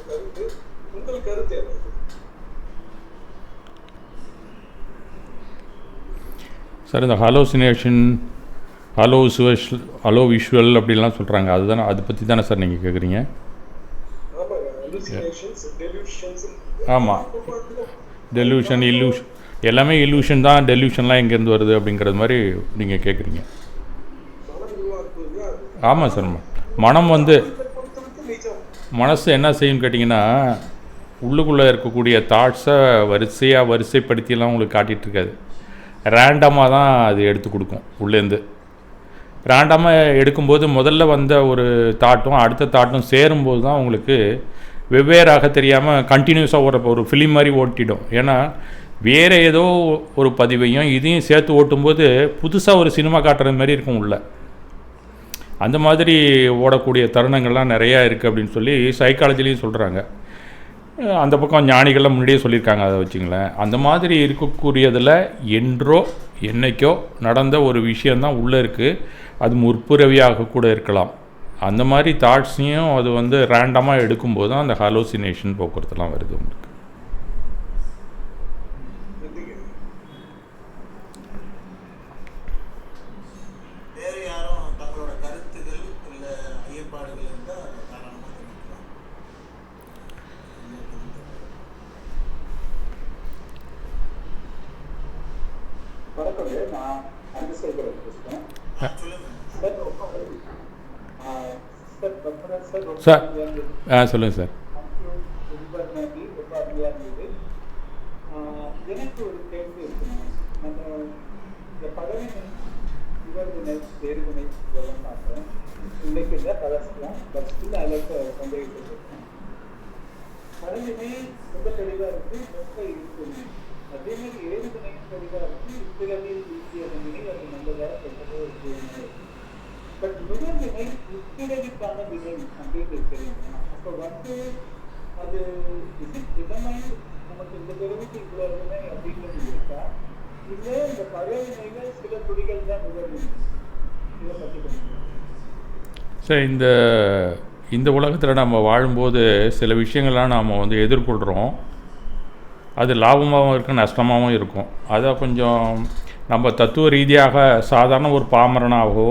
ஒரு கருத்து உங்கள் கருத்து என்ன? சார் இந்த hallucination hello visual hello visual அப்படிலாம் சொல்கிறாங்க அதுதானே அதை பற்றி தானே சார் நீங்கள் கேட்குறீங்க ஆமாம் டெலியூஷன் இல்லூஷன் எல்லாமே இல்லூஷன் தான் டெலியூஷன்லாம் எங்கேருந்து வருது அப்படிங்கிறது மாதிரி நீங்கள் கேட்குறீங்க ஆமாம் சார் மனம் வந்து மனசு என்ன செய்யும்னு கேட்டிங்கன்னா உள்ளுக்குள்ளே இருக்கக்கூடிய தாட்ஸை வரிசையாக வரிசைப்படுத்தியெல்லாம் உங்களுக்கு காட்டிகிட்ருக்காது ரேண்டமாக தான் அது எடுத்து கொடுக்கும் உள்ளேருந்து ரேண்டமாக எடுக்கும்போது முதல்ல வந்த ஒரு தாட்டும் அடுத்த தாட்டும் சேரும்போது தான் உங்களுக்கு வெவ்வேறாக தெரியாமல் கண்டினியூஸாக ஓடுற ஒரு ஃபிலிம் மாதிரி ஓட்டிடும். ஏன்னா வேறு ஏதோ ஒரு பதிவையும் இதையும் சேர்த்து ஓட்டும்போது புதுசாக ஒரு சினிமா காட்டுற மாதிரி இருக்கும் உள்ளே. அந்த மாதிரி ஓடக்கூடிய தருணங்கள்லாம் நிறையா இருக்குது அப்படின்னு சொல்லி சைக்காலஜிலையும் சொல்கிறாங்க அந்த பக்கம் ஞானிகள்லாம் முன்னாடியே சொல்லியிருக்காங்க அதை வச்சுங்களேன். அந்த மாதிரி இருக்கக்கூடியதில் என்றோ என்னைக்கோ நடந்த ஒரு விஷயந்தான் உள்ளே இருக்குது அது முற்புறவியாக கூட இருக்கலாம். அந்த மாதிரி தாட்ஸையும் அது வந்து ரேண்டமாக எடுக்கும்போது தான் அந்த ஹாலோசினேஷன் போக்குவரத்துலாம் வருது உங்களுக்கு. வணக்கம் நான் அன்பு சேகரன் பேசுகிறேன் சார். ஆ. சொல்லுங்கள் சார் எனக்கு ஒரு கேள்வி இருக்குங்க நம்ம இந்த பழவினை இவர்வினை வேறுவினை இதெல்லாம் பார்த்தேன் இன்னைக்கு இல்லை பட் ஸ்டில் அளவுக்கு சந்தேகிட்டு இருக்கேன் பழவினை ரொம்ப தெளிவாக இருக்கு ரொம்ப இருக்குது வினை வினை அப்படின்னு இருக்கிறீங்க அப்போ வந்து அது நமக்கு இந்த பிறவிக்கு இவ்வளோ வினை அப்படின்றது இருக்கா? இல்லை இந்த பழைய வினைகள் சில தான் இதை பற்றி சார் இந்த இந்த உலகத்தில் நம்ம வாழும்போது சில விஷயங்கள்லாம் நாம் வந்து எதிர்கொள்கிறோம் அது லாபமாகவும் இருக்கும் நஷ்டமாகவும் இருக்கும். அதை கொஞ்சம் நம்ம தத்துவ ரீதியாக சாதாரண ஒரு பாமரனாகவோ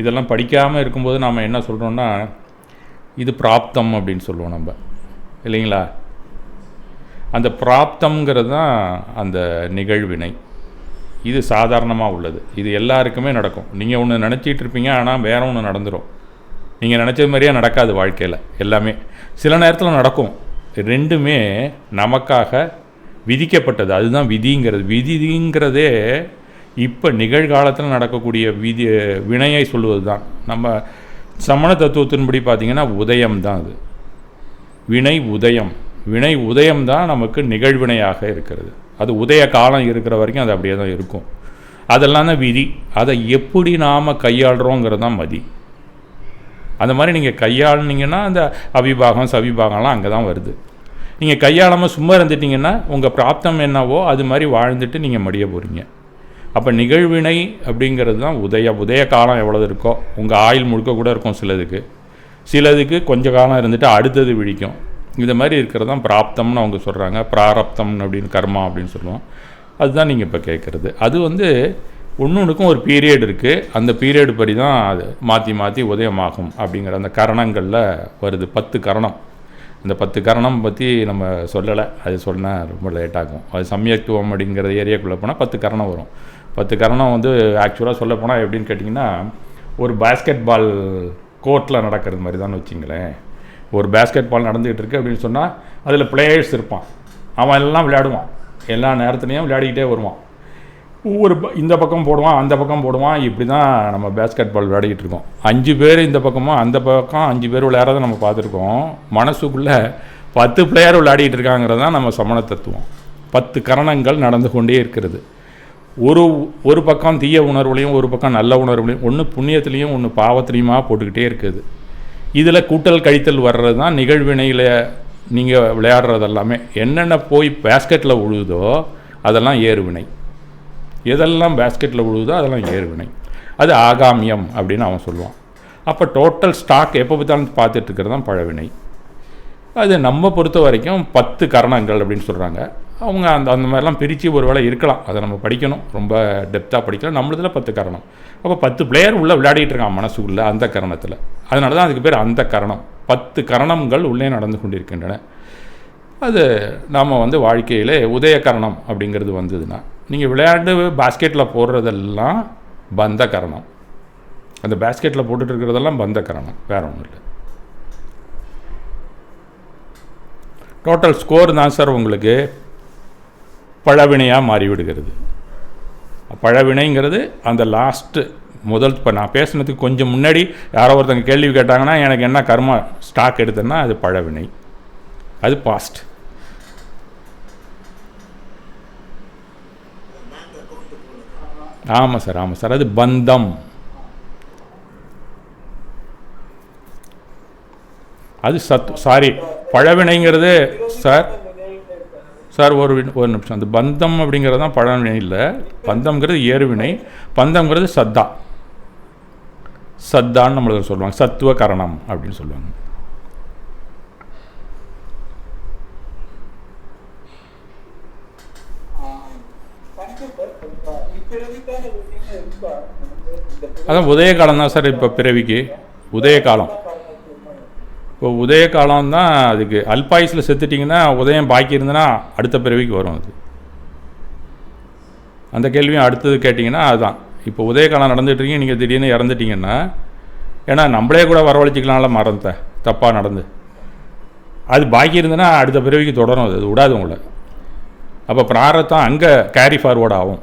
இதெல்லாம் படிக்காமல் இருக்கும்போது நாம் என்ன சொல்கிறோன்னா இது பிராப்தம் அப்படின்னு சொல்லுவோம் நம்ம. இல்லைங்களா? அந்த பிராப்தம்ங்கிறது தான் அந்த நிகழ்வினை. இது சாதாரணமாக உள்ளது. இது எல்லாருக்குமே நடக்கும். நீங்கள் ஒன்று நினச்சிட்டு இருப்பீங்க ஆனால் வேற ஒன்று நடந்துடும் நீங்கள் நினச்சது மாதிரியே நடக்காது வாழ்க்கையில் எல்லாமே. சில நேரத்தில் நடக்கும். ரெண்டுமே நமக்காக விதிக்கப்பட்டது. அதுதான் விதிங்கிறது. விதிங்கிறதே இப்போ நிகழ்காலத்தில் நடக்கக்கூடிய விதி வினையை சொல்லுவது தான் நம்ம சமண தத்துவத்தின்படி பார்த்திங்கன்னா உதயம் தான் அது. வினை உதயம். வினை உதயம் தான் நமக்கு நிகழ்வினையாக இருக்கிறது. அது உதய காலம் இருக்கிற வரைக்கும் அது அப்படியே தான் இருக்கும். அதெல்லாம் தான் விதி. அதை எப்படி நாம் கையாளுறோங்கிறது தான் மதி. அந்த மாதிரி நீங்கள் கையாளுனீங்கன்னா அந்த அவிபாகம் சவிபாகம்லாம் அங்கே தான் வருது. நீங்கள் கையாளாமல் சும்மா இருந்துட்டீங்கன்னா உங்கள் பிராப்தம் என்னவோ அது மாதிரி வாழ்ந்துட்டு நீங்கள் மடிய போகிறீங்க அப்போ நிகழ்வினை அப்படிங்கிறது தான் உதய உதய காலம் எவ்வளோ இருக்கோ உங்கள் ஆயில் முழுக்க கூட இருக்கும் சிலதுக்கு. சிலதுக்கு கொஞ்ச காலம் இருந்துட்டு அடுத்தது விழிக்கும். இது மாதிரி இருக்கிறது தான் பிராப்தம்னு அவங்க சொல்கிறாங்க பிராரப்தம் அப்படின்னு கர்மா அப்படின்னு சொல்லுவோம். அதுதான் நீங்கள் இப்போ கேட்குறது அது வந்து ஒன்றுக்கும் ஒரு பீரியட் இருக்குது அந்த பீரியட் படி தான் அது மாற்றி மாற்றி உதயமாகும் அப்படிங்கிற அந்த கரணங்களில் வருது. பத்து கரணம். இந்த பத்து கரணம் பற்றி நம்ம சொல்லலை. அது சொன்னால் ரொம்ப லேட்டாகும் அது சமயத்துவம் அப்படிங்கிற ஏரியாக்குள்ளே போனால் பத்து கரணம் வரும். பத்து கரணம் வந்து ஆக்சுவலாக சொல்ல போனால் எப்படின்னு கேட்டிங்கன்னா ஒரு பாஸ்கெட் பால் கோர்ட்டில் நடக்கிறது மாதிரி தான் வச்சிங்களேன். ஒரு பேஸ்கெட் பால் நடந்துக்கிட்டு இருக்கு அப்படின்னு சொன்னால் அதில் பிளேயர்ஸ் இருப்பான். அவன் எல்லாம் விளையாடுவான். எல்லா நேரத்துலையும் விளையாடிக்கிட்டே வருவான். ஒவ்வொரு ப- இந்த பக்கம் போடுவான் அந்த பக்கம் போடுவான். இப்படி தான் நம்ம பேஸ்கெட் பால் விளையாடிக்கிட்டு இருக்கோம். அஞ்சு பேர் இந்த பக்கமும் அந்த பக்கம் அஞ்சு பேர் விளையாடுறத நம்ம பார்த்துருக்கோம். மனசுக்குள்ளே பத்து பிளேயர் விளையாடிட்டு இருக்காங்கிறது தான் நம்ம சமண தத்துவம். பத்து கரணங்கள் நடந்து கொண்டே இருக்கிறது. ஒரு ஒரு பக்கம் தீய உணர்வுலையும் ஒரு பக்கம் நல்ல உணர்வுலையும் ஒன்று புண்ணியத்துலேயும் ஒன்று பாவத்துலேயுமா போட்டுக்கிட்டே இருக்குது. இதில் கூட்டல் கழித்தல் வர்றது தான் நிகழ்வினையில் நீங்கள் விளையாடுறது எல்லாமே என்னென்ன போய் பேஸ்கெட்டில் உழுதோ அதெல்லாம் ஏறுவினை. எதெல்லாம் பேஸ்கெட்டில் விழுகுதோ அதெல்லாம் ஏறுவினை. அது ஆகாமியம் அப்படின்னு அவன் சொல்லுவான். அப்போ டோட்டல் ஸ்டாக் எப்போ பார்த்தாலும் பார்த்துட்டு இருக்கிறது தான் பழவினை. அது நம்ம பொறுத்த வரைக்கும் பத்து கரணங்கள் அப்படின்னு சொல்கிறாங்க அவங்க அந்த அந்த மாதிரிலாம் பிரித்து ஒரு வேளை இருக்கலாம். அதை நம்ம படிக்கணும். ரொம்ப டெப்த்தாக படிக்கலாம் நம்மளதில் பத்து கரணம். அப்போ பத்து பிளேயர் உள்ளே விளையாடிட்டு இருக்கான் மனசுக்குள்ளே அந்த கரணத்தில். அதனால தான் அதுக்கு பேர் அந்த கரணம். பத்து கரணங்கள் உள்ளே நடந்து கொண்டிருக்கின்றன. அது நாம் வந்து வாழ்க்கையில் உதய கரணம் அப்படிங்கிறது வந்ததுன்னா நீங்கள் விளையாண்டு பாஸ்கெட்டில் போடுறதெல்லாம் பந்த கரணம் அந்த பேஸ்கெட்டில் போட்டுட்டு இருக்கிறதெல்லாம் பந்த கரணம் வேறு ஒன்றும் இல்லை. டோட்டல் ஸ்கோர் தான் சார் உங்களுக்கு பழவினையாக மாறிவிடுகிறது. பழவினைங்கிறது அந்த லாஸ்ட்டு முதல் இப்போ நான் பேசுனதுக்கு கொஞ்சம் முன்னாடி யாரோ ஒருத்தங்க கேள்வி கேட்டாங்கன்னா எனக்கு என்ன கர்மா ஸ்டாக் எடுத்தேன்னா அது பழவினை. அது பாஸ்ட் பேங்க் அக்கௌண்ட் போல ஆமாம் சார் ஆமாம் சார். அது பந்தம். அது சத் சாரி பழவினைங்கிறது சார் சார் ஒரு வி- ஒரு நிமிஷம். அந்த பந்தம் அப்படிங்கிறது தான் பழவினை இல்லை. பந்தம்ங்கிறது ஏறுவினை. பந்தம்ங்கிறது சத்தா. சத்தான்னு நம்மளுக்கு சொல்லுவாங்க. சத்துவ கரணம் அப்படின்னு சொல்லுவாங்க தேங்க்யூ சார் இப்பிறவிக்கான ரொட்டீன் இருந்தா நமக்கு இந்த அதான் உதய காலம் தான் சார் இப்போ பிறவிக்கு. உதய காலம் இப்போ உதய காலம் தான் அதுக்கு. அல்பாயுஸில் செத்துட்டிங்கன்னா உதயம் பாக்கி இருந்ததுன்னா அடுத்த பிறவிக்கு வரும் அது. அந்த கேள்வியும் அடுத்தது கேட்டிங்கன்னா அதுதான் இப்போ உதய காலம் நடந்துட்டுருக்கீங்க நீங்கள் திடீர்னு இறந்துட்டீங்கன்னா ஏன்னா நம்மளே கூட வரவழைச்சிக்கலாம்ல மறந்த தப்பாக நடந்து. அது பாக்கி இருந்ததுன்னா அடுத்த பிறவிக்கு தொடரும் அது. அது விடாது உங்களை. அப்போ பிராரத்தம் அங்கே கேரி ஃபார்வர்ட் ஆகும்.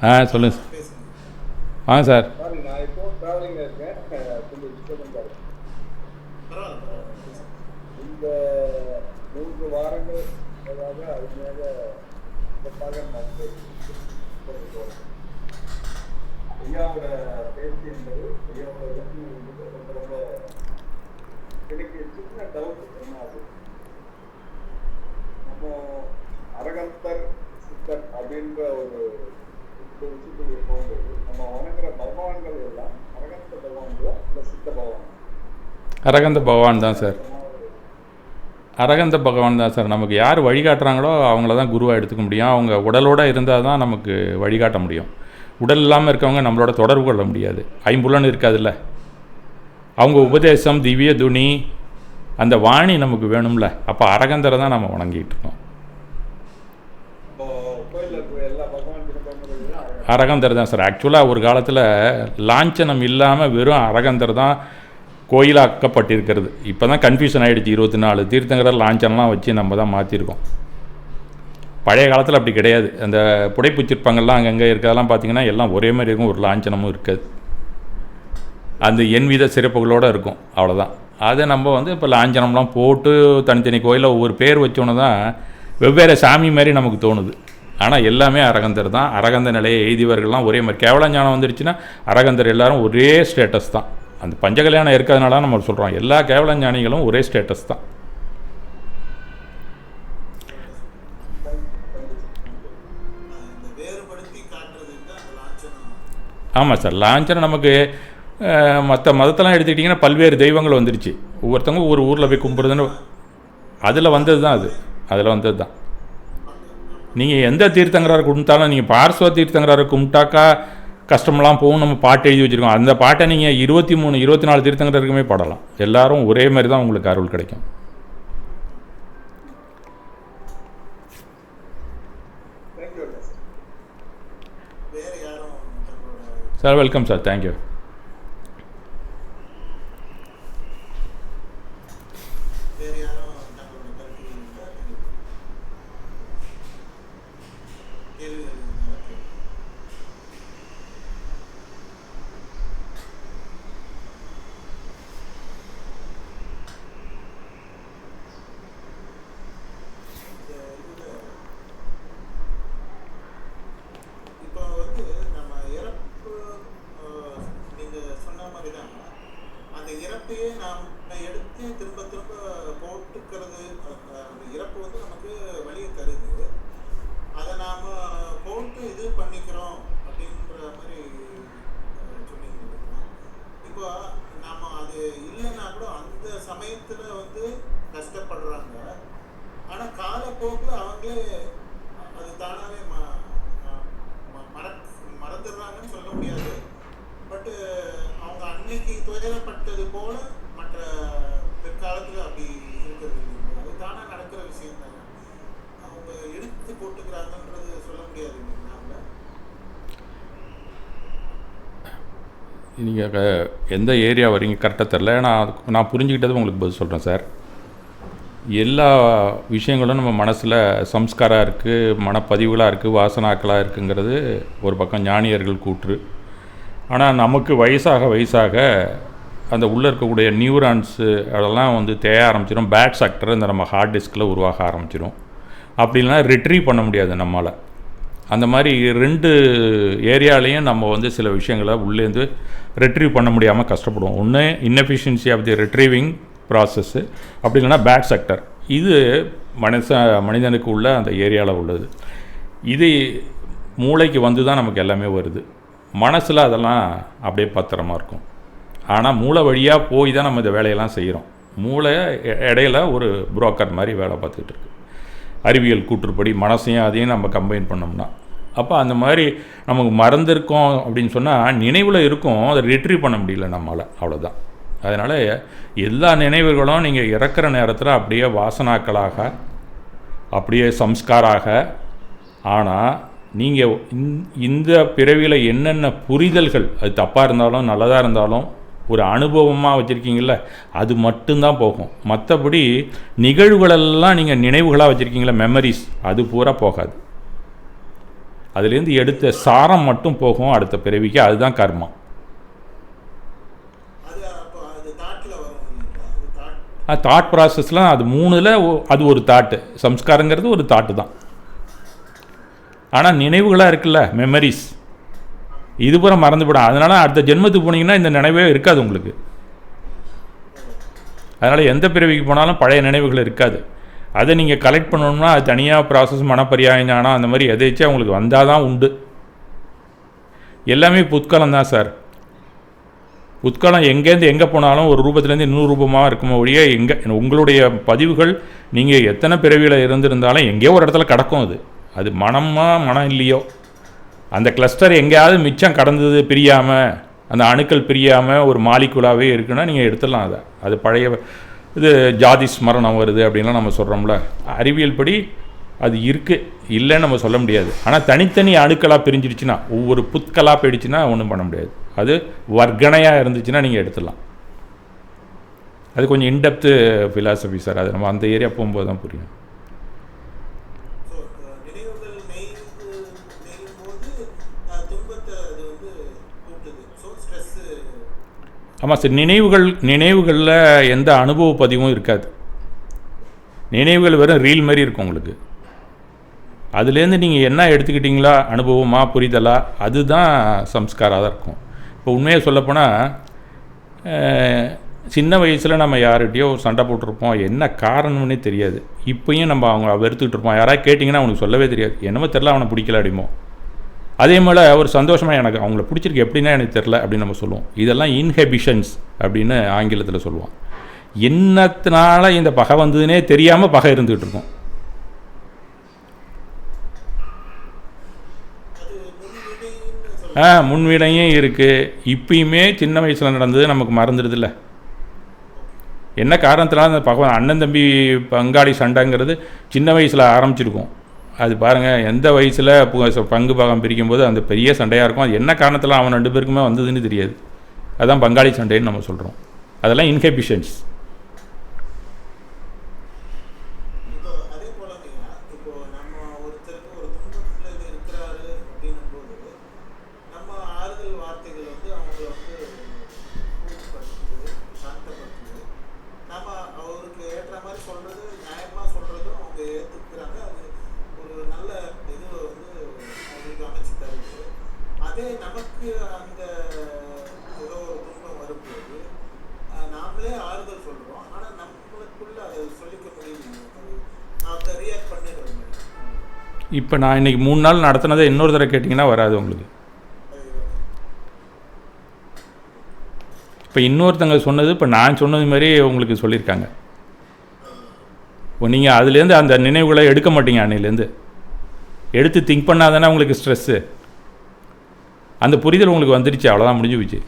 சின்ன டவுட் என்ன அது நம்ம அரகந்தர் சித்தர் அப்படின்ற ஒரு இந்த விஷயத்துக்கு போகும்போது நம்ம வணங்குற பகவான்கள் எல்லாம் அரகந்த பகவான்களா இல்லை சித்த பகவான்? அரகந்த பகவான் தான் சார். அரகந்த பகவான் தான் சார். நமக்கு யார் வழிகாட்டுறாங்களோ அவங்கள தான் குருவாக எடுத்துக்க முடியும். அவங்க உடலோடு இருந்தால் தான் நமக்கு வழிகாட்ட முடியும். உடல் இல்லாமல் இருக்கவங்க நம்மளோட தொடர்பு கொள்ள முடியாது. ஐம்புலன் இருக்காதுல்ல. அவங்க உபதேசம் திவ்ய துணி அந்த வாணி நமக்கு வேணும்ல. அப்போ அரகந்தரை தான் நம்ம வணங்கிட்டு இருக்கோம் இப்போ கோயிலில் இருக்கிற எல்லா பகவான் திருப்பங்களும் அரகந்தர் தான் சார். ஆக்சுவலாக ஒரு காலத்தில் லாஞ்சனம் இல்லாமல் வெறும் அரகந்தர் தான் கோயிலாக்கப்பட்டிருக்கிறது. இப்போ தான் கன்ஃபியூஷன் ஆகிடுச்சு இருபத்தி நாலு தீர்த்தங்கர லாஞ்சனம்லாம் வச்சு நம்ம தான் மாற்றிருக்கோம் பழைய காலத்தில் அப்படி கிடையாது. அந்த புடைப்பு சிற்பங்கள்லாம் அங்கங்கே இருக்கிறதெல்லாம் பார்த்தீங்கன்னா எல்லாம் ஒரே மாதிரி இருக்கும். ஒரு லாஞ்சனமும் இருக்காது. அந்த எண்வித சிறப்புகளோடு இருக்கும். அவ்வளோதான் அதை நம்ம வந்து இப்போ லாஞ்சனம்லாம் போட்டு தனித்தனி கோயிலில் ஒவ்வொரு பேர் வச்சோன்னு தான் வெவ்வேறு சாமி மாதிரி நமக்கு தோணுது. ஆனால் எல்லாமே அரகந்தர் தான். அரகந்த நிலையை எய்தியவர்கள்லாம் ஒரே மாதிரி. கேவல ஞானம் வந்துருச்சுன்னா அரகந்தர் எல்லாரும் ஒரே ஸ்டேட்டஸ் தான். அந்த பஞ்சகல்யாணம் இருக்கிறதுனால நம்ம சொல்கிறோம் எல்லா கேவல ஞானிகளும் ஒரே ஸ்டேட்டஸ் தான். ஆமாம் சார். லாஞ்சனம் நமக்கு மற்ற மதத்தெல்லாம் எடுத்துக்கிட்டிங்கன்னா பல்வேறு தெய்வங்கள் வந்துருச்சு. ஒவ்வொருத்தவங்க ஒரு ஊரில் போய் கும்பிட்றதுன்னு அதில் வந்தது தான் அது. அதில் வந்தது தான் நீங்கள் எந்த தீர்த்தங்கராரை கும்பிட்டாலும் நீங்கள் பார்ஸ்வ தீர்த்தங்கராரை கும்பிட்டாக்கா கஷ்டமெல்லாம் போகும். நம்ம பாட்டு எழுதி வச்சுருக்கோம். அந்த பாட்டை நீங்கள் இருபத்தி மூணு இருபத்தி நாலு தீர்த்தங்கருக்குமே பாடலாம். எல்லாரும் ஒரே மாதிரி தான் உங்களுக்கு அருள் கிடைக்கும். சார் வெல்கம் சார் தேங்க்யூ வேற யாரும் தங்களோட கருத்துக்கள் இருந்தா தெரிவிக்கலாம். கேள்விகள் இருந்தா கேட்கலாம். இந்த இதுல இப்போ வந்து நம்ம இறப்பு அஹ், நீங்க சொன்ன மாதிரி தான் அந்த இறப்பையே நாம் எடுத்து திரும்ப திரும்ப போட்டுக்கிறது அஹ், அந்த இறப்பு வந்து நமக்கு வழியை தருது அதை நாம போட்டு இது பண்ணிக்கிறோம் அப்படின்ற மாதிரி அஹ், சொன்னீங்க இல்லைங்களா? இப்போ நாம அது இல்லைன்னா கூட அந்த சமயத்துல வந்து கஷ்டப்படுறாங்க ஆனா காலப்போக்கில் அவங்களே அது தானாவே ம- ம- மறக் மறந்துடுறாங்கன்னு சொல்ல முடியாது பட்டு அவங்க அன்னைக்கு துயரப்பட்டது போல மற்ற பிற்காலத்துல அப்படி இருக்கிறது இல்லைங்களா? அது தானா நடக்கிற விஷயம் தானே அவங்க எடுத்து போட்டுக்கிறாங்கன்றது சொல்ல முடியாது இல்லைங்களா அவங்க? நீங்கள் எந்த ஏரியா வரீங்க கரெக்டாக தெரில நான் நான் புரிஞ்சுக்கிட்டதும் உங்களுக்கு பதில் சொல்கிறேன் சார் எல்லா விஷயங்களும் நம்ம மனசில் சம்ஸ்காராக இருக்குது மனப்பதிவுகளாக இருக்குது வாசனாக்களாக இருக்குங்கிறது ஒரு பக்கம் ஞானியர்கள் கூற்று. ஆனால் நமக்கு வயசாக வயசாக அந்த உள்ளே இருக்கக்கூடிய நியூரான்ஸு அதெல்லாம் வந்து தேய ஆரம்பிச்சிடும் பேட் செக்டர் இந்த நம்ம ஹார்ட் டிஸ்கில் உருவாக ஆரம்பிச்சிடும் அப்படி இல்லைனா ரிட்ரீவ் பண்ண முடியாது நம்மளால் அந்த மாதிரி ரெண்டு ஏரியாலையும் நம்ம வந்து சில விஷயங்களை உள்ளேருந்து ரெட்ரீவ் பண்ண முடியாமல் கஷ்டப்படுவோம். ஒன்று inefficiency of the retrieving process அப்படி இல்லைன்னா பேட் செக்டர் இது மனுஷ மனிதனுக்கு உள்ள அந்த ஏரியாவில் உள்ளது. இது மூளைக்கு வந்து தான் நமக்கு எல்லாமே வருது. மனசில் அதெல்லாம் அப்படியே பத்திரமா இருக்கும். ஆனால் மூளை வழியாக போய் தான் நம்ம இந்த வேலையெல்லாம் செய்கிறோம் மூளை இடையில ஒரு புரோக்கர் மாதிரி வேலை பார்த்துக்கிட்டு இருக்கு. அறிவியல் கூற்றுப்படி மனசையும் அதையும் நம்ம கம்பைன் பண்ணோம்னா அப்போ அந்த மாதிரி நமக்கு மறந்துருக்கோம் அப்படின்னு சொன்னால் நினைவில் இருக்கும் அதை ரிட்ரீவ் பண்ண முடியல நம்மளால் அவ்வளோதான் அதனால் எல்லா நினைவுகளும் நீங்கள் இறக்குற நேரத்தில் அப்படியே வாசனாக்களாக அப்படியே சம்ஸ்காராக ஆனால் நீங்கள் இந்த பிறவியில் என்னென்ன புரிதல்கள் அது தப்பாக இருந்தாலும் நல்லதாக இருந்தாலும் ஒரு அனுபவமாக வச்சுருக்கீங்கள அது மட்டும்தான் போகும். மற்றபடி நிகழ்வுகளெல்லாம் நீங்கள் நினைவுகளாக வச்சுருக்கீங்களா மெமரிஸ் அது பூரா போகாது. அதுலேருந்து எடுத்த சாரம் மட்டும் போகும் அடுத்த பிறவிக்கு அதுதான் கர்மா. தாட் தாட் ப்ராசஸ்லாம் அது மூணில் அது ஒரு தாட்டு சம்ஸ்காரங்கிறது ஒரு தாட்டு தான். ஆனால் நினைவுகளாக இருக்குல்ல மெமரிஸ் இது பூரா மறந்துவிடும் அதனால் அடுத்த ஜென்மத்துக்கு போனீங்கன்னா இந்த நினைவே இருக்காது உங்களுக்கு. அதனால் எந்த பிறவிக்கு போனாலும் பழைய நினைவுகள் இருக்காது. அதை நீங்கள் கலெக்ட் பண்ணணும்னா அது தனியாக ப்ராசஸ் மனப்பரியாயம் ஞானம் அந்த மாதிரி எதேச்சும் உங்களுக்கு வந்தால் தான் உண்டு. எல்லாமே புத்கலம் தான் சார். புத்கலம் எங்கேருந்து எங்கே போனாலும் ஒரு ரூபத்துலேருந்து இன்னொரு ரூபமாக இருக்குமோ ஒழிய எங்கே உங்களுடைய பதிவுகள் நீங்கள் எத்தனை பிறவியில் இருந்திருந்தாலும் எங்கேயோ ஒரு இடத்துல கிடக்கும் அது. அது மனமா மனம் இல்லையோ. அந்த கிளஸ்டர் எங்கேயாவது மிச்சம் கடந்தது பிரியாமல் அந்த அணுக்கள் பிரியாமல் ஒரு மாலிகுலாவே இருக்குன்னா நீங்கள் எடுத்துடலாம் அதை. அது பழைய இது ஜாதி ஸ்மரணம் வருது அப்படின்லாம் நம்ம சொல்கிறோம்ல அறிவியல் படி அது இருக்குது இல்லைன்னு நம்ம சொல்ல முடியாது. ஆனால் தனித்தனி அணுக்களாக பிரிஞ்சிடுச்சுன்னா ஒவ்வொரு புத்களாக போயிடுச்சுன்னா ஒன்றும் பண்ண முடியாது. அது வர்க்கணையாக இருந்துச்சுன்னா நீங்கள் எடுத்துடலாம். அது கொஞ்சம் இன்டெப்த்து ஃபிலாசபி சார் அது நம்ம அந்த ஏரியா போகும்போது தான் புரியும். ஆமாம் சார் நினைவுகள் நினைவுகளில் எந்த அனுபவ பதிவும் இருக்காது. நினைவுகள் வெறும் ரீல் மாதிரி இருக்கும் உங்களுக்கு. அதுலேருந்து நீங்கள் என்ன எடுத்துக்கிட்டீங்களா அனுபவமாக புரிதலா அதுதான் சம்ஸ்காராக தான் இருக்கும். இப்போ உண்மையை சொல்லப்போனால் சின்ன வயசில் நம்ம யார்கிட்டயோ சண்டை போட்டிருப்போம் என்ன காரணம்னே தெரியாது. இப்போயும் நம்ம அவங்க வெறுத்துக்கிட்டு இருப்போம். யாராவது கேட்டிங்கன்னா அவனுக்கு சொல்லவே தெரியாது. என்னமோ தெரில அவனை பிடிக்கல அப்படிமோ அதே போல் ஒரு சந்தோஷமாக எனக்கு அவங்கள பிடிச்சிருக்கு எப்படின்னா எனக்கு தெரில அப்படின்னு நம்ம சொல்லுவோம். இதெல்லாம் இன்ஹெபிஷன்ஸ் அப்படின்னு ஆங்கிலத்தில் சொல்லுவோம் என்னத்தினால இந்த பகை வந்ததுன்னே தெரியாமல் பகை இருந்துகிட்டு இருக்கும். ஆ முன்வினையும் இருக்குது இப்பயுமே சின்ன வயசில் நடந்தது நமக்கு மறந்துடுதில்ல என்ன காரணத்தினால அந்த பகவான் அண்ணன் தம்பி பங்காளி சண்டைங்கிறது சின்ன வயசில் ஆரம்பிச்சிருக்கும். அது பாருங்கள் எந்த வயசில் பங்கு பாகம் பிரிக்கும்போது அந்த பெரிய சண்டையாக இருக்கும். அது என்ன காரணத்தில் அவன் ரெண்டு பேருக்குமே வந்ததுன்னு தெரியாது. அதுதான் பங்காளி சண்டைன்னு நம்ம சொல்கிறோம் அதெல்லாம் இன்ஹெபிஷன்ஸ் இப்போ அதே போலங்கய்யா இப்போ நம்ம ஒருத்தருக்கு ஒரு துன்பத்துல இது இருக்கிறாரு அப்படின்னும் போது நம்ம ஆறுதல் வார்த்தைகள் வந்து அவங்கள வந்து ஊக்கப்படுத்துது சாந்தப்படுத்துது நம்ம அவருக்கு ஏற்ற மாதிரி சொல்றது நியாயமா சொல்றதும் அவங்க ஏத்துக்கிறாங்க அது ஒரு நல்ல இது வந்து அவங்களுக்கு அமைச்சு தருது அதே நமக்கு அந்த ஏதோ ஒரு துன்பம் வரும்போது அஹ், நாமளே ஆறுதல் சொல்றோம் ஆனா நம்மளுக்குள்ள அதை சொல்லிக்க முடியல அது அவங்க ரியாக்ட் பண்ணிடுறோம் இப்போ நான் இன்றைக்கி மூணு நாள் நடத்தினதை இன்னொரு தடவை கேட்டிங்கன்னா வராது உங்களுக்கு. இப்போ இன்னொருத்தங்க சொன்னது இப்போ நான் சொன்னது மாதிரி உங்களுக்கு சொல்லியிருக்காங்க. இப்போ நீங்கள் அதுலேருந்து அந்த நினைவுகளை எடுக்க மாட்டீங்க அன்னையிலேருந்து. எடுத்து திங்க் பண்ணாதானே உங்களுக்கு ஸ்ட்ரெஸ்ஸு அந்த புரிதல் உங்களுக்கு வந்துடுச்சு அவ்வளோதான் முடிஞ்சு போச்சு.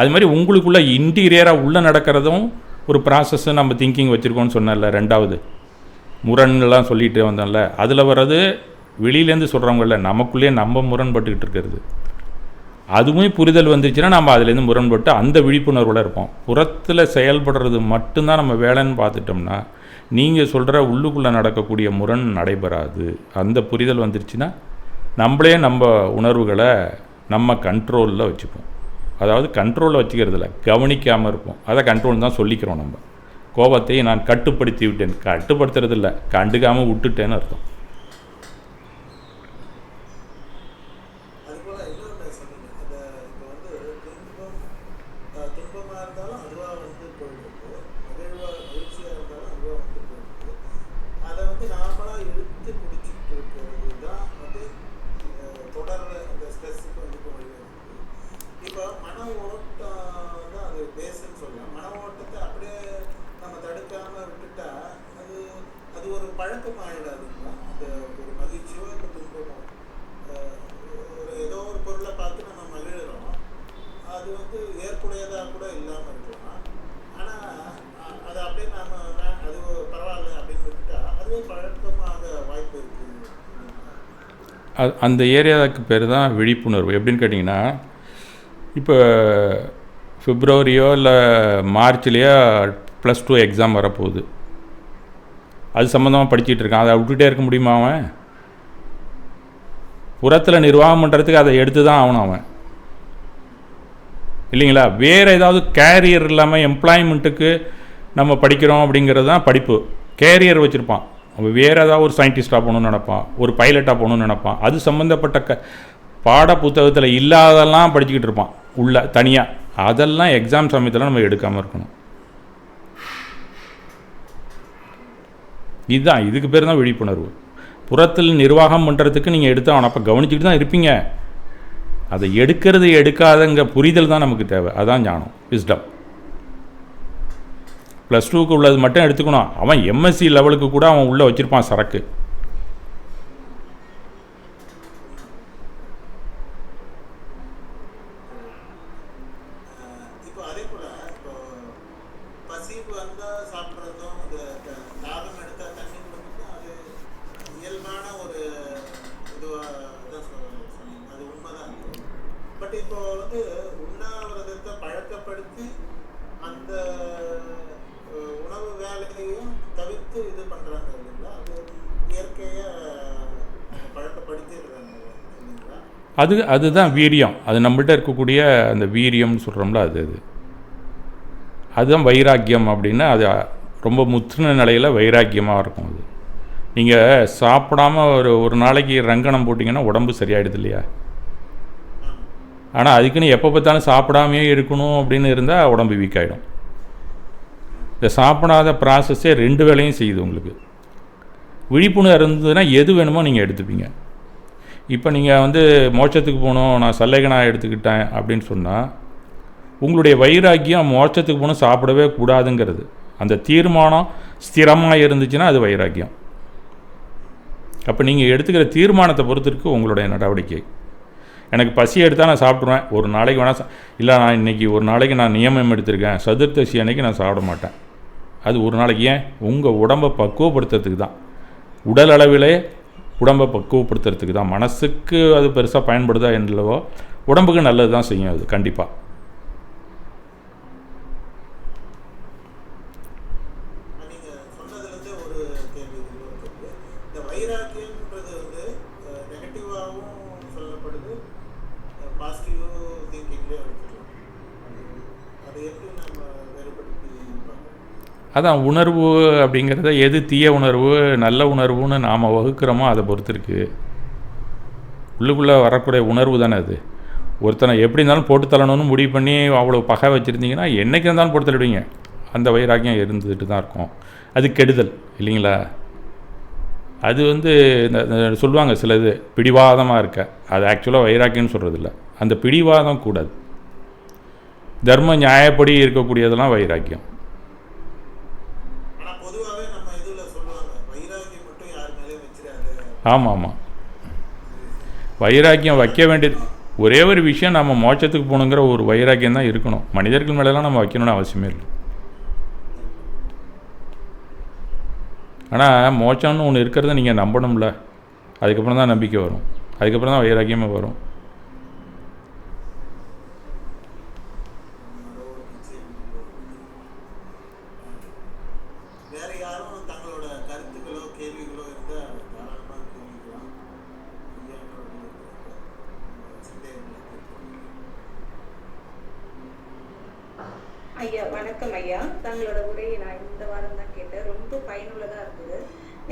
அது மாதிரி உங்களுக்குள்ளே இன்டீரியராக உள்ளே நடக்கிறதும் ஒரு ப்ராசஸ்ஸை நம்ம திங்கிங் வச்சுருக்கோன்னு சொன்னல ரெண்டாவது. முரண்லாம் சொல்லிட்டு வந்தோம்ல அதில் வர்றது வெளியிலேருந்து சொல்கிறவங்கள நமக்குள்ளேயே நம்ம முரண்பட்டுக்கிட்டு இருக்கிறது. அதுவுமே புரிதல் வந்துச்சுன்னா நம்ம அதுலேருந்து முரண்பட்டு அந்த விழிப்புணர்வில் இருப்போம். புறத்தில் செயல்படுறது மட்டும்தான் நம்ம வேலைன்னு பார்த்துட்டோம்னா நீங்கள் சொல்கிற உள்ளுக்குள்ளே நடக்கக்கூடிய முரண் நடைபெறாது. அந்த புரிதல் வந்துருச்சுன்னா நம்மளே நம்ம உணர்வுகளை நம்ம கண்ட்ரோலில் வச்சுப்போம். அதாவது கண்ட்ரோலில் வச்சுக்கிறதில்ல கவனிக்காமல் இருப்போம். அதை கண்ட்ரோல் தான் சொல்லிக்கிறோம் நம்ம. கோபத்தை நான் கட்டுப்படுத்தி விட்டேன் கட்டுப்படுத்துறதில்ல. கண்டுக்காமல் விட்டுட்டேன்னு அர்த்தம் அது போல இன்னொன்று சொன்னீங்க அந்த இப்போ வந்து துன்பம் அஹ், துன்பமா இருந்தாலும் அதுவா வந்து போயிடுது மகிழ்வா மகிழ்ச்சியா இருந்தாலும் அதுவா வந்து போயிடுது அதை வந்து நாமளா இழுத்து பிடிச்சிட்டு இருக்கிறது தான் வந்து அஹ், தொடர்ற அந்த ஸ்ட்ரெஸ்ஸுக்கு வந்து இப்போ வழிவகுக்குது இப்போ மன ஓட்டம் தான் அது பேஸ்ன்னு சொல்லலாம் மன ஓட்டத்தை அப்படியே நம்ம தடுக்காம விட்டுட்டா அது அது ஒரு பழக்கம் ஆயிடாதுங்களா அந்த ஒரு மகிழ்ச்சியோ இல்லை துன்பமோ அஹ் ஒரு ஏதோ ஒரு பொருளை பார்த்து நம்ம மகிழ்கிறோம் அது வந்து ஏற்புடையதாக கூட இல்லாமல் இருக்கலாம் ஆனால் அது அப்படியே நாம வே- அது பரவாயில்ல அப்படின்னு விட்டுட்டா அதுவே பழக்கமாக வாய்ப்பு இருக்குது அது அந்த ஏரியாவுக்கு பேர் தான் விழிப்புணர்வு. எப்படின்னு கேட்டிங்கன்னா இப்போ ஃபிப்ரவரியோ இல்லை மார்ச்லேயோ ப்ளஸ் டூ எக்ஸாம் வரப்போகுது. அது சம்மந்தமாக படிச்சிட்டு இருக்கான். அதை விட்டுட்டே இருக்க முடியுமா அவன்? புறத்தில் நிர்வாகம் பண்ணுறதுக்கு அதை எடுத்து தான் ஆகணும் அவன். இல்லைங்களா? வேறு ஏதாவது கேரியர் இல்லாமல் எம்ப்ளாய்மெண்ட்டுக்கு நம்ம படிக்கிறோம் அப்படிங்கிறது தான் படிப்பு. கேரியர் வச்சுருப்பான். அவன் வேறு ஏதாவது ஒரு சயின்டிஸ்டாக போகணும்னு நினப்பான் ஒரு பைலட்டாக போகணும்னு நினப்பான். அது சம்மந்தப்பட்ட க பாட புத்தகத்தில் இல்லாதெல்லாம் படிச்சுக்கிட்டு இருப்பான் உள்ள தனியாக அதெல்லாம் எக்ஸாம் சமயத்தில் நம்ம எடுக்காமல் இருக்கணும். இதுதான் இதுக்கு பேர் தான் விழிப்புணர்வு. புறத்தில் நிர்வாகம் பண்ணுறதுக்கு நீங்கள் எடுத்து அவனை அப்போ கவனிச்சுட்டு தான் இருப்பீங்க. அதை எடுக்கிறது எடுக்காதங்க புரிதல் தான் நமக்கு தேவை. அதான் ஞானம் விஸ்டம் ப்ளஸ் டூக்கு உள்ளது மட்டும் எடுத்துக்கணும். அவன் எம்எஸ்சி லெவலுக்கு கூட அவன் உள்ளே வச்சுருப்பான் சரக்கு. இப்போ அதே இப்போ பசிப்பு சாப்பிட்றதும் தண்ணி இயல்பான ஒரு இதுவாக உண்மைதான் பட் இப்போ வந்து உண்ணாவிரதத்தை பழக்கப்படுத்தி அந்த உணவு வேலையையும் தவிர்த்து இது பண்றாங்க இல்லைங்களா? அது இயற்கையா இல்லைங்களா? அது அதுதான் வீரியம். அது நம்மள்ட்ட இருக்கக்கூடிய அந்த வீரியம்னு சொல்கிறோம்ல அது அது. அதுதான் வைராக்கியம் அப்படின்னு அது ரொம்ப முத்தின நிலையில் வைராக்கியமாக இருக்கும் அது. நீங்கள் சாப்பிடாம ஒரு ஒரு நாளைக்கு ரங்கனம் போட்டிங்கன்னா உடம்பு சரியாயிடுது இல்லையா? ஆனால் அதுக்குன்னு எப்போ பார்த்தாலும் சாப்பிடாமையே இருக்கணும் அப்படின்னு இருந்தால் உடம்பு வீக் ஆகிடும் இந்த சாப்பிடாத ப்ராசஸே ரெண்டு வேலையும் செய்யுது உங்களுக்கு. விழிப்புணர்வு இருந்ததுன்னா எது வேணுமோ நீங்கள் எடுத்துப்பீங்க. இப்போ நீங்கள் வந்து மோட்சத்துக்கு போகணும் நான் சல்லைகனாக எடுத்துக்கிட்டேன் அப்படின்னு சொன்னால் உங்களுடைய வைராக்கியம் மோட்சத்துக்கு போகணும் சாப்பிடவே கூடாதுங்கிறது. அந்த தீர்மானம் ஸ்திரமாக இருந்துச்சுன்னா அது வைராக்கியம். அப்போ நீங்கள் எடுத்துக்கிற தீர்மானத்தை பொறுத்திருக்கு உங்களுடைய நடவடிக்கை. எனக்கு பசி எடுத்தால் நான் சாப்பிடுவேன் ஒரு நாளைக்கு வேணால் இல்லை நான் இன்றைக்கி ஒரு நாளைக்கு நான் நியமம் எடுத்திருக்கேன். சதுர்த்தசி அன்னைக்கு நான் சாப்பிட மாட்டேன். அது ஒரு நாளைக்கு ஏன்? உங்கள் உடம்பை பக்குவப்படுத்துறதுக்கு தான். உடல் அளவிலே உடம்பை பக்குவப்படுத்துறதுக்கு தான். மனசுக்கு அது பெருசாக பயன்படுதா என்றவோ உடம்புக்கு நல்லது தான் செய்யும் அது கண்டிப்பாக வைராக்கியம் சொன்னதுலேருந்து ஒரு கேள்வி இதுல இருக்கு இந்த வைராக்கியம்ன்றது வந்து நெகட்டிவாகவும் சொல்லப்படுது பாசிட்டிவ் திங்கிங்லேயும் எடுத்துக்கலாம் அது எப்படி நம்ம வேறுபடுத்தி பார்க்கணும் அதான் உணர்வு அப்படிங்கிறத எது தீய உணர்வு நல்ல உணர்வுன்னு நாம் வகுக்கிறோமோ அதை பொறுத்துருக்கு. உள்ளுக்குள்ளே வரக்கூடிய உணர்வு தானே அது. ஒருத்தனை எப்படி இருந்தாலும் போட்டு தள்ளணும்னு முடிவு பண்ணி அவ்வளோ பகை வச்சுருந்தீங்கன்னா என்றைக்கு இருந்தாலும் போட்டு தள்ளிடுவீங்க. அந்த வைராக்கியம் இருந்துட்டு தான் இருக்கும். அது கெடுதல் இல்லைங்களா? அது வந்து இந்த சொல்லுவாங்க சில இது பிடிவாதமாக இருக்க. அது ஆக்சுவலாக வைராக்கியம்னு சொல்கிறதில்ல அந்த பிடிவாதம் கூடாது. தர்ம நியாயப்படி இருக்கக்கூடியதெல்லாம் வைராக்கியம் ஆனா பொதுவாகவே நம்ம இதுல சொல்லுவாங்க வைராகியம் மட்டும் யார் மேலேயும் வச்சிடாது ஆமாம். ஆமாம் வைராக்கியம் வைக்க வேண்டியது. ஒரே ஒரு விஷயம் நம்ம மோட்சத்துக்கு போகணுங்கிற ஒரு வைராக்கியம் தான் இருக்கணும். மனிதர்கள் மேலெலாம் நம்ம வைக்கணும்னு அவசியமே இல்லை. ஆனால் மோச்சம்னு ஒன்று இருக்கிறத நீங்கள் நம்பணும்ல. அதுக்கப்புறம் தான் நம்பிக்கை வரும். அதுக்கப்புறம் தான் வைராக்கியமே வரும் வேற யாரும் தங்களோட கருத்துக்களோ கேள்விகளோ இருந்தா தாராளமா கேள்விக்கலாம் ஐயாக்களோட சந்தேகங்களை கேட்கலாம். ஐயா வணக்கம் ஐயா தங்களோட உரையை நான் இந்த வாரம் தான் கேட்டேன் ரொம்ப பயனுள்ளதா இருந்தது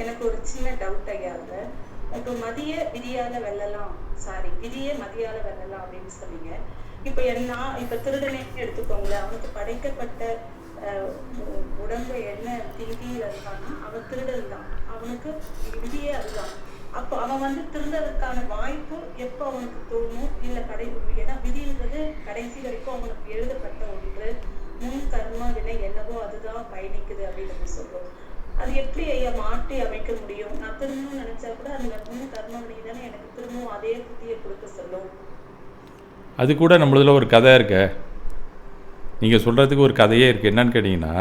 எனக்கு ஒரு சின்ன டவுட் ஐயா அதுல இப்போ மதிய விதியால வெல்லலாம் சாரி விதிய மதியால வெல்லலாம் அப்படின்னு சொன்னீங்க. இப்போ என்ன இப்ப திருடனே எடுத்துக்கோங்களேன். அவனுக்கு படைக்கப்பட்ட உடம்பு என்ன தீதியில் இருக்கான்னா அவன் திருடன் தான். அவனுக்கு விதியே அதுதான். அப்போ அவன் வந்து திருந்ததுக்கான வாய்ப்பு எப்போ அவனுக்கு தோணும்? இல்ல கடை ஏன்னா விதின்றது கடைசி வரைக்கும் அவனுக்கு எழுதப்பட்ட ஒன்று. முன் கர்ம வினை என்னவோ அதுதான் பயணிக்குது அப்படின்னு நம்ம சொல்றோம். அது எப்படி ஐயா மாற்றி அமைக்க முடியும்? நான் திரும்பவும் நினைச்சா கூட அந்த முன் கர்ம வினை தானே எனக்கு திரும்பவும் அதே புத்தியை கொடுக்க சொல்லும். அது கூட நம்மளதில் ஒரு கதை இருக்கே. நீங்கள் சொல்கிறதுக்கு ஒரு கதையே இருக்குது என்னன்னு கேட்டிங்கன்னா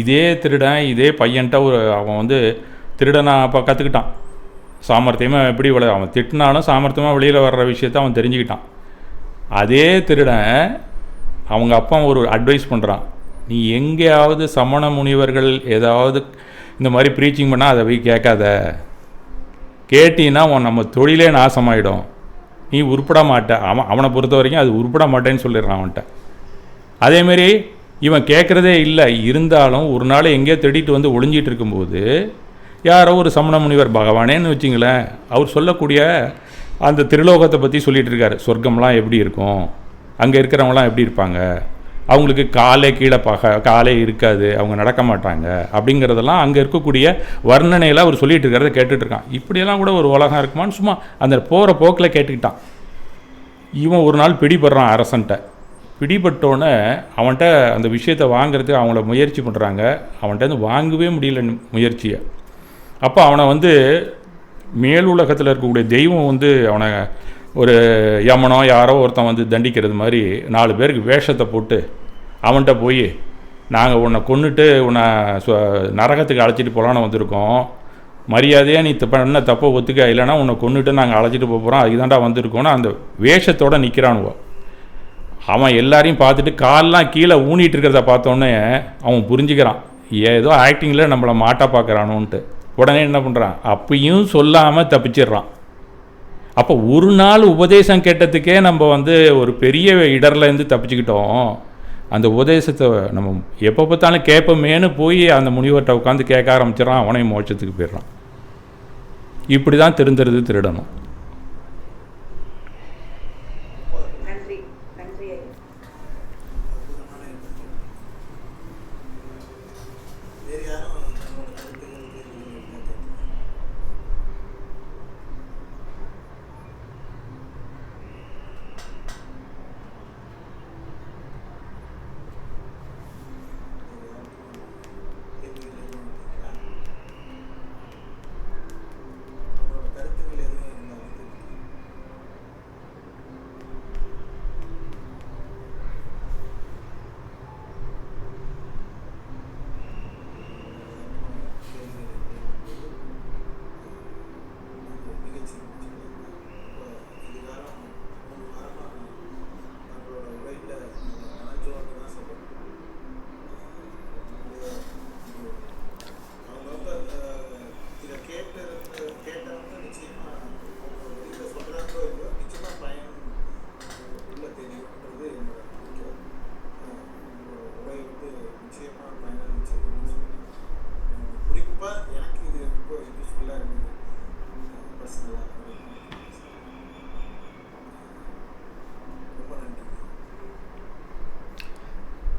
இதே திருடன் இதே பையன்ட்ட ஒரு அவன் வந்து திருடனா அப்போ கற்றுக்கிட்டான் சாமர்த்தியமாக எப்படி விளை அவன் திட்டினாலும் சாமர்த்தியமாக வெளியில் வர்ற விஷயத்த அவன் தெரிஞ்சுக்கிட்டான். அதே திருடன் அவங்க அப்பா ஒரு அட்வைஸ் பண்ணுறான் நீ எங்கேயாவது சமண முனிவர்கள் ஏதாவது இந்த மாதிரி ப்ரீச்சிங் பண்ணால் அதை போய் கேட்காத. கேட்டின்னா உன் நம்ம தொழிலே நாசமாயிடும். நீ உருப்பட மாட்ட. அவன் அவனை பொறுத்த வரைக்கும் அது உருப்பட மாட்டேன்னு சொல்லிடுறான் அவன்கிட்ட. அதேமாரி இவன் கேட்குறதே இல்லை. இருந்தாலும் ஒரு நாள் எங்கேயோ தேடிட்டு வந்து ஒளிஞ்சிட்டு இருக்கும்போது யாரோ ஒரு சமண முனிவர் பகவானேன்னு வச்சிங்களேன் அவர் சொல்லக்கூடிய அந்த திருலோகத்தை பற்றி சொல்லிகிட்டு இருக்காரு. சொர்க்கம்லாம் எப்படி இருக்கும்? அங்கே இருக்கிறவங்களாம் எப்படி இருப்பாங்க? அவங்களுக்கு காலே கீழே பக காலே இருக்காது அவங்க நடக்க மாட்டாங்க அப்படிங்கிறதெல்லாம் அங்கே இருக்கக்கூடிய வர்ணனையில் அவர் சொல்லிட்டு இருக்கிறத கேட்டுட்ருக்கான். இப்படியெல்லாம் கூட ஒரு உலகம் இருக்குமான்னு சும்மா அந்த போகிற போக்கில் கேட்டுக்கிட்டான். இவன் ஒரு நாள் பிடிபடுறான் அரசன்ட்ட. பிடிபட்டோன்னே அவன்கிட்ட அந்த விஷயத்தை வாங்குறதுக்கு அவங்கள முயற்சி பண்ணுறாங்க அவன்கிட்ட இருந்து வாங்கவே முடியல முயற்சியை. அப்போ அவனை வந்து மேல் உலகத்தில் இருக்கக்கூடிய தெய்வம் வந்து அவனை ஒரு யமனோ யாரோ ஒருத்தன் வந்து தண்டிக்கிறது மாதிரி நாலு பேருக்கு வேஷத்தை போட்டு அவன்கிட்ட போய் நாங்கள் உன்னை கொன்னுட்டு உன்னை சொ- நரகத்துக்கு அழைச்சிட்டு போகலான்னு வந்திருக்கோம். மரியாதையாக நீ பண்ண தப்பை ஒத்துக்க இல்லைனா உன்னை கொன்னுட்டு நாங்கள் அழைச்சிட்டு போக போகிறோம் அதுக்கு தாண்டா வந்திருக்கோன்னு அந்த வேஷத்தோட நிற்கிறானுவோ அவன் எல்லாரையும் பார்த்துட்டு கால்லாம் கீழே ஊனிட்டு இருக்கிறத பார்த்தோன்னே அவன் புரிஞ்சுக்கிறான். ஏதோ ஆக்டிங்கில் நம்மளை மாட்டா பார்க்குறானோன்ட்டு உடனே என்ன பண்ணுறான் அப்பயும் சொல்லாமல் தப்பிச்சிடுறான். அப்போ ஒரு நாள் உபதேசம் கேட்டதுக்கே நம்ம வந்து ஒரு பெரிய இடர்லேருந்து தப்பிச்சுக்கிட்டோம். அந்த உபதேசத்தை நம்ம எப்போ பார்த்தாலும் கேட்போமேன்னு போய் அந்த முனிவர்கிட்ட உட்காந்து கேட்க ஆரம்பிச்சிடறான். அவனையும் மோட்சத்துக்கு போயிடுறான். இப்படி தான் திருந்துறது திருடணும்.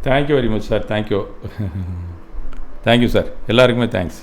Thank you very much sir thank you thank you sir எல்லாருக்குமே தேங்க்ஸ்